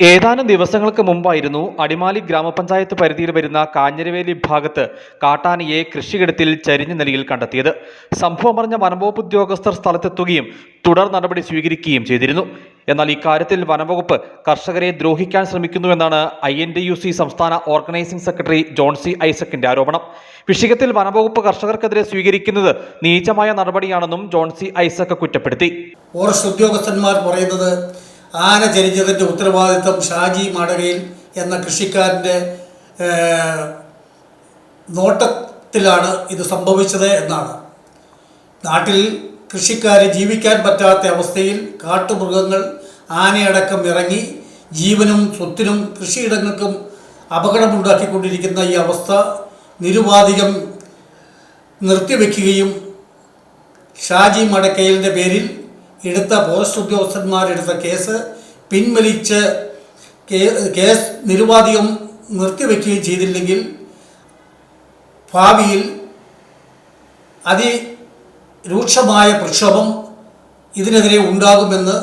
ഏതാനും ദിവസങ്ങൾക്ക് മുമ്പായിരുന്നു അടിമാലി ഗ്രാമപഞ്ചായത്ത് പരിധിയിൽ വരുന്ന കാഞ്ഞിരവേലി ഭാഗത്ത് കാട്ടാനയെ കൃഷിയിടത്തിൽ ചരിഞ്ഞ നിലയിൽ കണ്ടെത്തിയത്. സംഭവമറിഞ്ഞ വനംവകുപ്പ് ഉദ്യോഗസ്ഥർ സ്ഥലത്തെത്തുകയും തുടർ നടപടി സ്വീകരിക്കുകയും ചെയ്തിരുന്നു. എന്നാൽ ഇക്കാര്യത്തിൽ വനംവകുപ്പ് കർഷകരെ ദ്രോഹിക്കാൻ ശ്രമിക്കുന്നുവെന്നാണ് I N D U C സംസ്ഥാന ഓർഗനൈസിംഗ് സെക്രട്ടറി ജോൺസി ഐസക്കിന്റെ ആരോപണം. വിഷയത്തിൽ വനംവകുപ്പ് കർഷകർക്കെതിരെ സ്വീകരിക്കുന്നത് നീചമായ നടപടിയാണെന്നും ജോൺസി ഐസക് കുറ്റപ്പെടുത്തി. ഫോറസ്റ്റ് ഉദ്യോഗസ്ഥന്മാർ പറയുന്നത് ആന ചരിഞ്ഞതിന്റെ ഉത്തരവാദിത്വം ഷാജി മാടകയിൽ എന്ന കൃഷിക്കാരന്റെ നോട്ടത്തിലാണ് ഇത് സംഭവിച്ചത് എന്നാണ്. നാട്ടിൽ കൃഷിക്കാരെ ജീവിക്കാൻ പറ്റാത്ത അവസ്ഥയിൽ കാട്ടുമൃഗങ്ങൾ ആനയടക്കം ഇറങ്ങി ജീവനും സ്വത്തിനും കൃഷിയിടങ്ങൾക്കും അപകടമുണ്ടാക്കിക്കൊണ്ടിരിക്കുന്ന ഈ അവസ്ഥ നിരുപാധികം നിർത്തിവെക്കുകയും ഷാജി മടക്കയിലിന്റെ പേരിൽ എടുത്ത ഫോറസ്റ്റ് ഉദ്യോഗസ്ഥന്മാരെടുത്ത കേസ് പിൻവലിച്ച് കേസ് നിരുപാധികം നിർത്തിവെക്കുകയും ചെയ്തില്ലെങ്കിൽ ഭാവിയിൽ അതിരൂക്ഷമായ പ്രക്ഷോഭം ഇതിനെതിരെ ഉണ്ടാകുമെന്ന്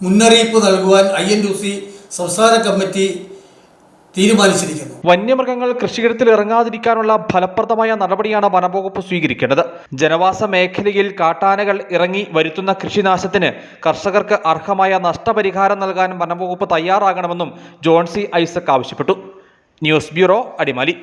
മുന്നറിയിപ്പ് നൽകുവാൻ ഐ എൻ യു സി സംസ്ഥാന കമ്മിറ്റി തീരുമാനിച്ചിരിക്കുന്നു. വന്യമൃഗങ്ങൾ കൃഷിയിടത്തിൽ ഇറങ്ങാതിരിക്കാനുള്ള ഫലപ്രദമായ നടപടിയാണ് വനംവകുപ്പ് സ്വീകരിക്കേണ്ടത്. ജനവാസ മേഖലയിൽ കാട്ടാനകൾ ഇറങ്ങി വരുത്തുന്ന കൃഷിനാശത്തിന് കർഷകർക്ക് അർഹമായ നഷ്ടപരിഹാരം നൽകാൻ വനംവകുപ്പ് തയ്യാറാകണമെന്നും ജോൺസി ഐസക് ആവശ്യപ്പെട്ടു. News bureau Adimali.